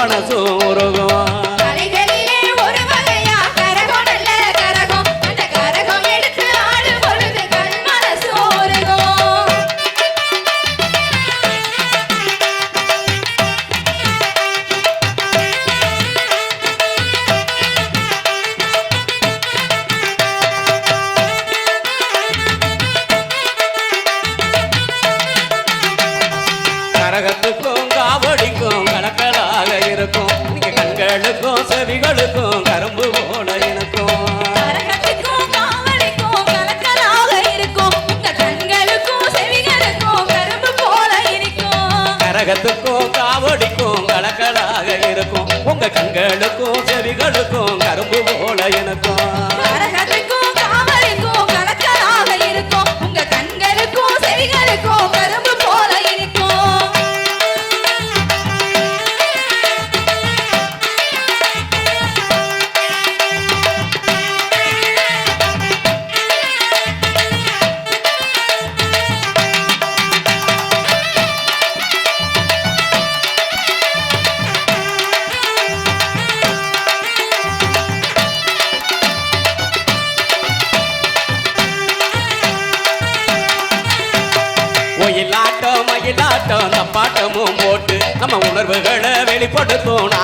மனசு உருகும் கரடிகளுக்கும் கரும்பு போல எனக்கும் கரகத்துக்கும் காவடிக்கும் கலக்கலாக இருக்கும். உங்க கண்களுக்கும்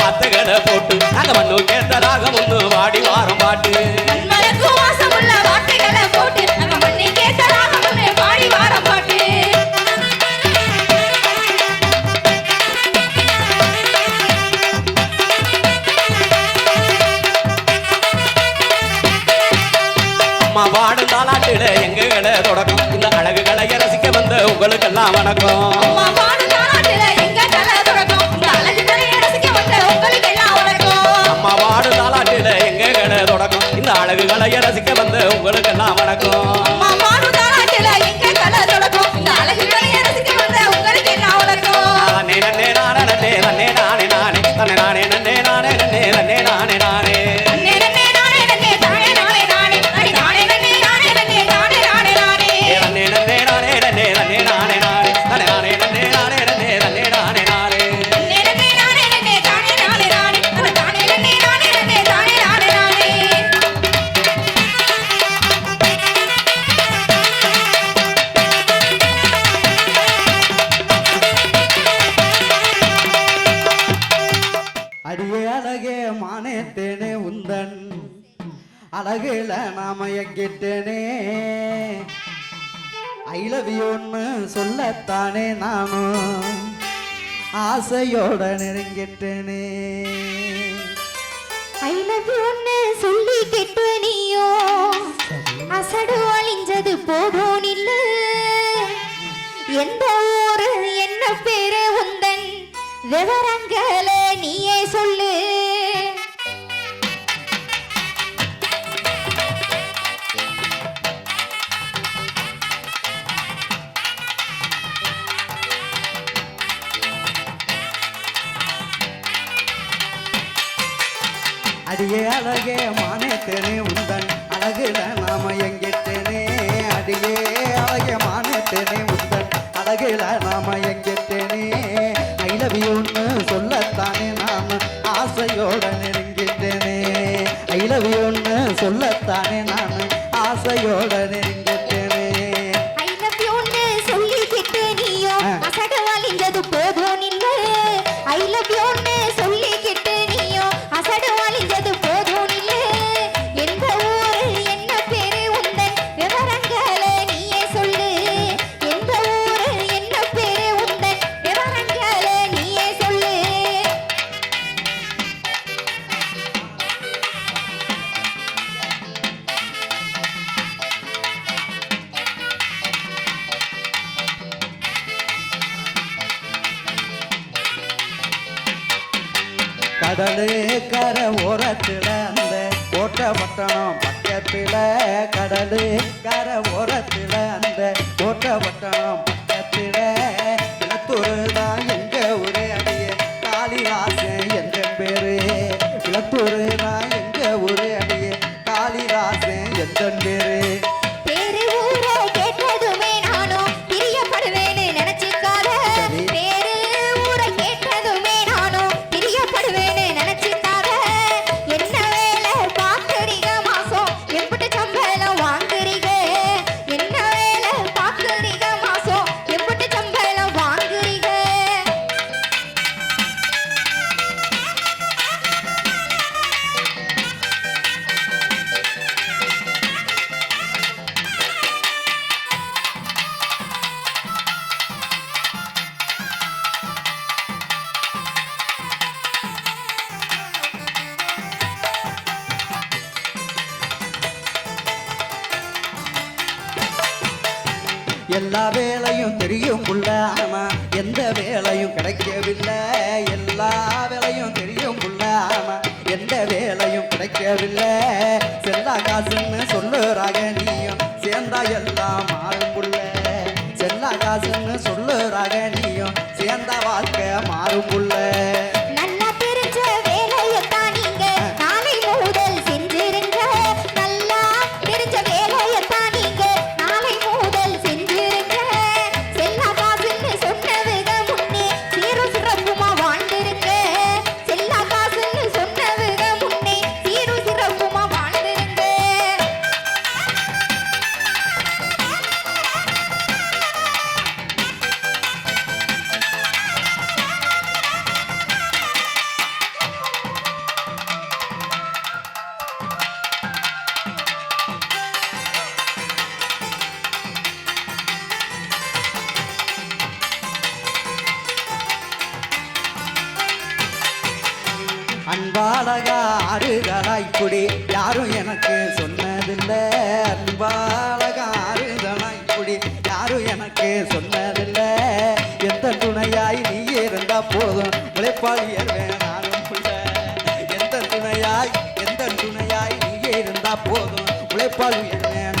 வார்த்தைகளை போட்டு நாங்க மண்ணு கேட்டதாக நானே நானே அழகுல நாம எங்கிட்டனே ஐ லவ் யூன்னு சொல்லத்தானே நானும் ஆசையோட நெருங்கிட்டனே. ஐ லவ் யூன்னு சொல்லி கெட்டு நீயோ? அசடு அழிஞ்சது போதும் இல்ல. எந்த ஊரு என்ன பேரு உந்தன்? விவரங்களை நீயே சொல்லு. அழகே மானேத்தேனே உந்தன் அழகுல நாம எங்கிட்டேனே. அடியே அழகே மானேத்தேனே உந்தன் அழகுல கர ஓரத்துல அந்த கோட்ட பட்டணம் பக்கத்துல கடலு கர ஓரத்துல அந்த கோட்ட பட்டணம் எல்லா வேலையும் தெரியும் புள்ள எந்த வேலையும் கிடைக்கவில்லை. எல்லா வேலையும் தெரியும் புள்ள எந்த வேலையும் கிடைக்கவில்லை. செல்லா காசுன்னு சொல்லுறாங்க நீயும். சேர்ந்தா எல்லாம் மாறும் புள்ள செல்லா காசுன்னு சொல்லுறாங்க நீயும். சேர்ந்தா வாழ்க்கை மாறும் புள்ள அழகா ஆறுதலா குடி. யாரும் எனக்கு சொன்னதில்லை. அன்பாலகா ஆறுதலா குடி. யாரும் எனக்கு சொன்னதில்லை. எந்த துணையாய் நீ இருந்தா போதும். உழைப்பாளியர் வேணாலும் புள்ள எந்த துணையாய் எந்த துணையாய் நீ இருந்தா போதும். உழைப்பாளியர் வேணாலும்